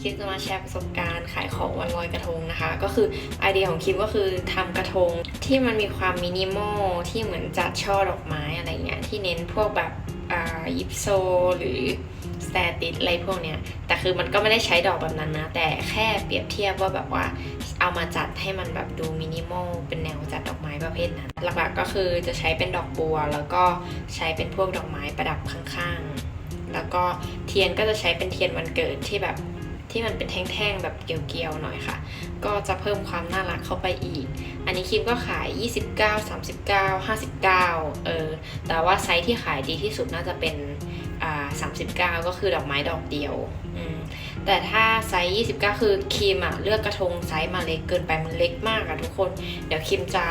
คิมจะมาแชร์ประสบการณ์ขายของวันลอยกระทงนะคะ ก็คือไอเดียของคิมก็คือทำกระทงที่มันมีความมินิมอลที่เหมือนจัดช่อดอกไม้อะไรเงี้ยที่เน้นพวกแบบอ่ายิปโซหรือสแตติสอะไรพวกเนี้ยแต่คือมันก็ไม่ได้ใช้ดอกแบบนั้นนะ แต่แค่เปรียบเทียบว่าแบบว่าเอามาจัดให้มันแบบดูมินิมอลเป็นแนวจัดดอกไม้ประเภทนั้นหลักๆก็คือจะใช้เป็นดอกบัว แล้วก็ใช้เป็นพวกดอกไม้ประดับข้างๆ แล้วก็เทียนก็จะใช้เป็นเทียนวันเกิดที่แบบ ที่มันเป็นแท่งๆแบบเกลียวๆหน่อยค่ะ ก็จะเพิ่มความน่ารักเข้าไปอีก อันนี้คิมก็ขาย 29 39 59 เออ แต่ว่าไซส์ที่ขายดีที่สุดน่าจะเป็นอ่า39 ก็คือดอกไม้ดอกเดียว อืมแต่ถ้าไซส์ 29 คือคิมอะเลือกกระทงไซส์มาเล็กเกินไปมันเล็กมากอะทุกคน เดี๋ยวคิมจะ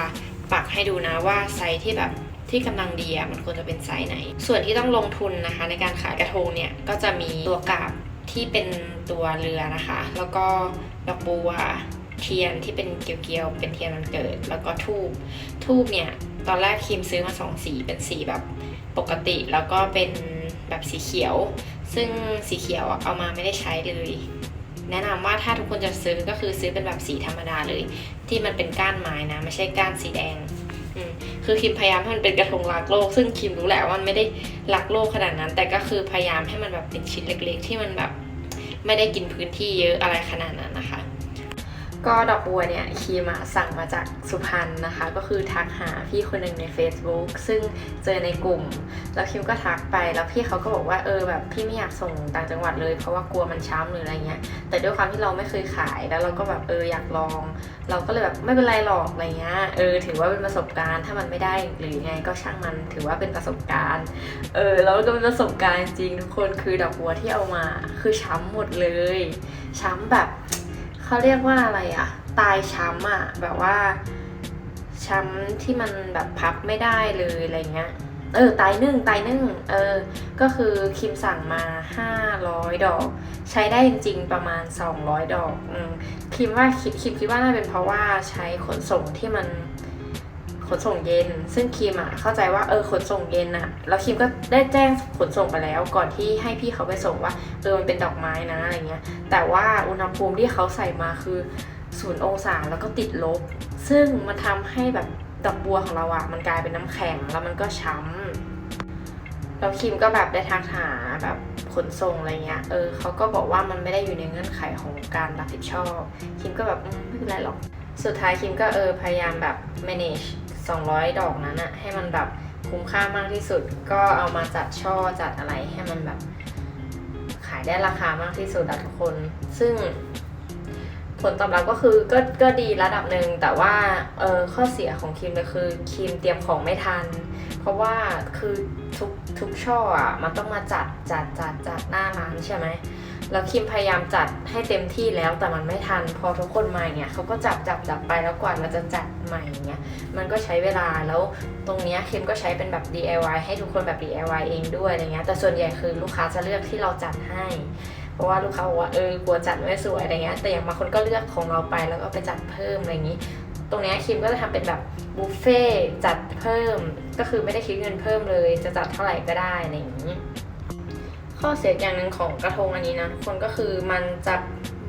ปักให้ดูนะว่าไซส์ที่แบบที่กำลังดีอะมันควรจะเป็นไซส์ไหน ส่วนที่ต้องลงทุนนะคะ ในการขายกระทงเนี่ยก็จะมีตัวกาบ ที่เป็นตัวเรือนะคะ แล้วก็ดอกบัวเทียนที่เป็นเกลียวๆ เป็นเทียนวันเกิด แล้วก็ทูบทูบเนี่ย ตอนแรกคิมซื้อมาสองสี เป็นสีแบบปกติ แล้วก็เป็นแบบสีเขียว ซึ่งสีเขียวเอามาไม่ได้ใช้เลย แนะนำว่าถ้าทุกคนจะซื้อก็คือซื้อเป็นแบบสีธรรมดาเลย ที่มันเป็นก้านไม้นะ ไม่ใช่ก้านสีแดงคือคิมพยายามให้มันเป็นกระทงรักโลก ซึ่งคิมรู้แหละว่ามันไม่ได้รักโลกขนาดนั้น แต่ก็คือพยายามให้มันแบบเป็นชิ้นเล็ก ๆ ที่มันแบบ ไม่ได้กินพื้นที่เยอะอะไรขนาดนั้นนะคะ ก็ดอกบัวเนี่ยคีมอะสั่งมาจากสุพรรณนะคะ ก็คือทักหาพี่คนหนึ่งใน Facebook ซึ่งเจอในกลุ่ม แล้วคิมก็ทักไปแล้วพี่เขาก็บอกว่าเออแบบพี่ไม่อยากส่งต่างจังหวัดเลยเพราะว่ากลัวมันช้ำหรืออะไรเงี้ยแต่ด้วยความที่เราไม่เคยขายแล้วเราก็แบบเอออยากลอง เราก็เลยแบบไม่เป็นไรหรอกอะไรเงี้ยเออถือว่าเป็นประสบการณ์ถ้ามันไม่ได้หรือไงก็ช่างมันถือว่าเป็นประสบการณ์เออแล้วก็เป็นประสบการณ์จริงทุกคนคือดอกบัวที่เอามาคือช้ำหมดเลยช้ำแบบ เขาเรียกว่าอะไรอะตายช้ำอะแบบว่าช้ำที่มันแบบพับไม่ได้เลยอะไรเงี้ย เออตายนึ่งตายนึ่งเออ ก็คือคิมสั่งมา 500 ดอก ใช้ได้จริงๆประมาณ 200 ดอก อืมคิมว่าคิดคิมคิดว่าน่าเป็นเพราะว่าใช้ขนส่งที่มัน ขนส่งเย็น ซึ่งคิมอะเข้าใจว่าเออขนส่งเย็นอะ แล้วคิมก็ได้แจ้งขนส่งไปแล้ว ก่อนที่ให้พี่เขาไปส่งว่าเออมันเป็นดอกไม้นะอะไรเงี้ย แต่ว่าอุณหภูมิที่เขาใส่มาคือศูนย์องศาแล้วก็ติดลบ ซึ่งมันทำให้แบบดอกบัวของเราอะมันกลายเป็นน้ำแข็งแล้วมันก็ช้ำแล้วคิมก็แบบได้ทักหาแบบขนส่งอะไรเงี้ย เออเขาก็บอกว่ามันไม่ได้อยู่ในเงื่อนไขของการรับผิดชอบ คิมก็แบบไม่เป็นไรหรอก สุดท้ายคิมก็เออพยายามแบบ manage 200 ดอกนั้นอะให้มันแบบคุ้มค่ามากที่สุด ก็เอามาจัดช่อจัดอะไรให้มันแบบ ขายได้ราคามากที่สุดทุกคน ซึ่งผลตอบรับก็คือก็ก็ดีระดับหนึ่งแต่ว่าเออข้อเสียของคิมเลยคือคิมเตรียมของไม่ทัน เพราะว่าคือทุกทุกช่ออะมันต้องมาจัดจัดจัดจัดหน้าร้านใช่ไหม แล้วคิมพยายามจัดให้เต็มที่แล้วแต่มันไม่ทัน พอทุกคนมาเงี้ยเขาก็จับจับจับไปแล้วกว่ามันจะจัดใหม่อย่างเงี้ยมันก็ใช้เวลาแล้วตรงเนี้ยคิมก็ใช้เป็นแบบ DIY ให้ทุกคนแบบ DIY เองด้วยอะไรเงี้ยแต่ส่วนใหญ่คือลูกค้าจะเลือกที่เราจัดให้เพราะว่าลูกค้าบอกว่าเออกลัวจัดไม่สวยอะไรเงี้ยแต่อย่างบางคนก็เลือกของเราไปแล้วก็ไปจัดเพิ่มอะไรอย่างนี้ ตรงนี้คิมก็จะทำเป็นแบบบุฟเฟ่จัดเพิ่ม ก็คือไม่ได้คิดเงินเพิ่มเลย จะจัดเท่าไหร่ก็ได้อะไรอย่างนี้ ข้อเสียอย่างหนึ่งของกระทงอันนี้นะทุกคนก็คือมันจะ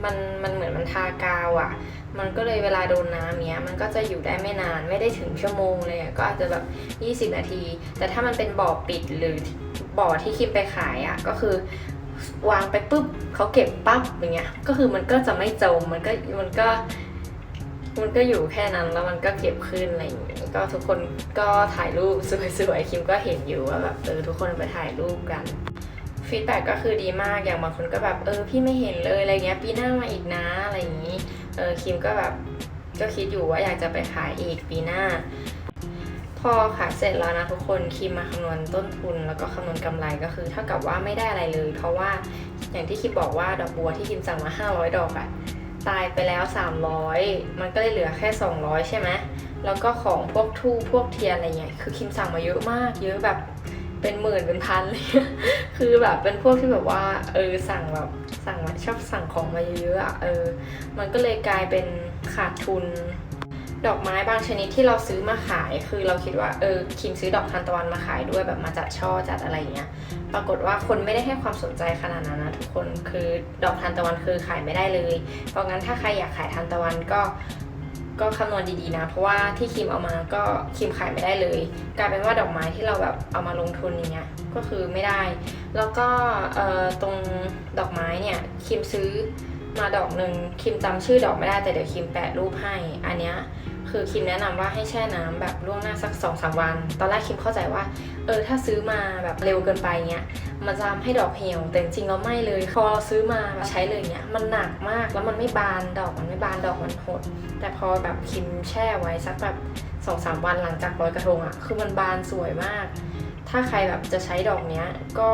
มันมันเหมือนมันทากาวอะ่ะ มันก็เลยเวลาโดนน้ำเนี้ย มันก็จะอยู่ได้ไม่นานไม่ได้ถึงชั่วโมงเลยก็อาจจะแบบ 20 นาที แต่ถ้ามันเป็นบ่อปิดหรือบ่อที่คิมไปขายอะ่ะก็คือวางไปปุ๊บเขาเก็บปั๊บอย่างเงี้ยก็คือมันก็จะไม่จมมันก็มันก็ มันก็อยู่แค่นั้นแล้วมันก็เก็บขึ้นอะไรอย่างเงี้ยก็ทุกคนก็ถ่ายรูปสวยๆคิมก็เห็นอยู่ว่าแบบเออทุกคนไปถ่ายรูปกัน ฟีดแบ็กก็คือดีมากอย่างบางคนก็แบบเออพี่ไม่เห็นเลยอะไรเงี้ยปีหน้ามาอีกนะอะไรอย่างงี้เออคิมก็แบบก็คิดอยู่ว่าอยากจะไปขายอีกปีหน้า พอขายเสร็จแล้วนะทุกคนคิมมาคำนวณต้นทุนแล้วก็คำนวณกำไรก็คือเท่ากับว่าไม่ได้อะไรเลย เพราะว่าอย่างที่คิมบอกว่าดอกบัวที่คิมสั่งมา 500 ดอกอะตายไปแล้ว 300 มันก็เลยเหลือแค่ 200 ใช่ไหมแล้วก็ของพวกทูบพวกเทียนอะไรเงี้ยคือคิมสั่งมาเยอะมาก เยอะแบบ เป็นหมื่นเป็นพันเลยคือแบบเป็นพวกที่แบบว่าเออสั่งแบบสั่งมาชอบสั่งของมาเยอะๆอะเออ มันก็เลยกลายเป็นขาดทุน ดอกไม้บางชนิดที่เราซื้อมาขาย คือเราคิดว่าเออคิมซื้อดอกทานตะวันมาขายด้วยแบบมาจัดช่อจัดอะไรอย่างเงี้ย ปรากฏว่าคนไม่ได้ให้ความสนใจขนาดนั้นนะทุกคนคือดอกทานตะวันคือขายไม่ได้เลย เพราะงั้นถ้าใครอยากขายทานตะวันก็ ก็คำนวณดีๆนะ เพราะว่าที่คิมเอามาก็คิมขายไม่ได้เลย กลายเป็นว่าดอกไม้ที่เราแบบเอามาลงทุนอย่างเงี้ยก็คือไม่ได้ แล้วก็ตรงดอกไม้เนี่ยคิมซื้อมาดอกหนึ่งคิมจำชื่อดอกไม่ได้แต่เดี๋ยวคิมแปะรูปให้ อันเนี้ย คือคิมแนะนำว่าให้แช่น้ำแบบล่วงหน้าสัก2อสวัน ตอนแรกคิมเข้าใจว่า เออถ้าซื้อมาแบบเร็วเกินไปเงี้ยมันจะทำให้ดอกเหี่ยว แต่จริงๆแล้วไม่เลย พอเราซื้อมาใช้เลยเนี้ยมันหนักมากแล้วมันไม่บานดอกมันไม่บานดอกมันหด แต่พอแบบคิมแช่ไว้สักแบบสองสามวันหลังจากลอยกระทงอะ่ะคือมันบานสวยมาก ถ้าใครแบบจะใช้ดอกเนี้ย ก็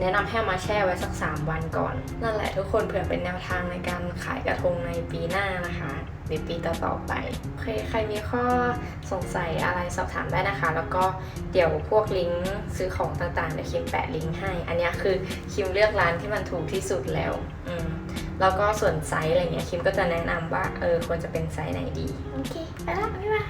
แนะนำให้มาแช่ไว้สัก 3 วันก่อน นั่นแหละทุกคนเผื่อเป็นแนวทางในการขายกระทงในปีหน้านะคะหรือปีต่อๆไปโอเคใครมีข้อสงสัยอะไรสอบถามได้นะคะ แล้วก็เดี๋ยวพวกลิงก์ซื้อของต่างๆเดี๋ยวคิมแปะลิงก์ให้ อันนี้คือคิมเลือกร้านที่มันถูกที่สุดแล้วอืมแล้วก็ส่วนไซส์อะไรเงี้ยคิมก็จะแนะนำว่าเออควรจะเป็นไซส์ไหนดี โอเค ไปละบ๊ายบาย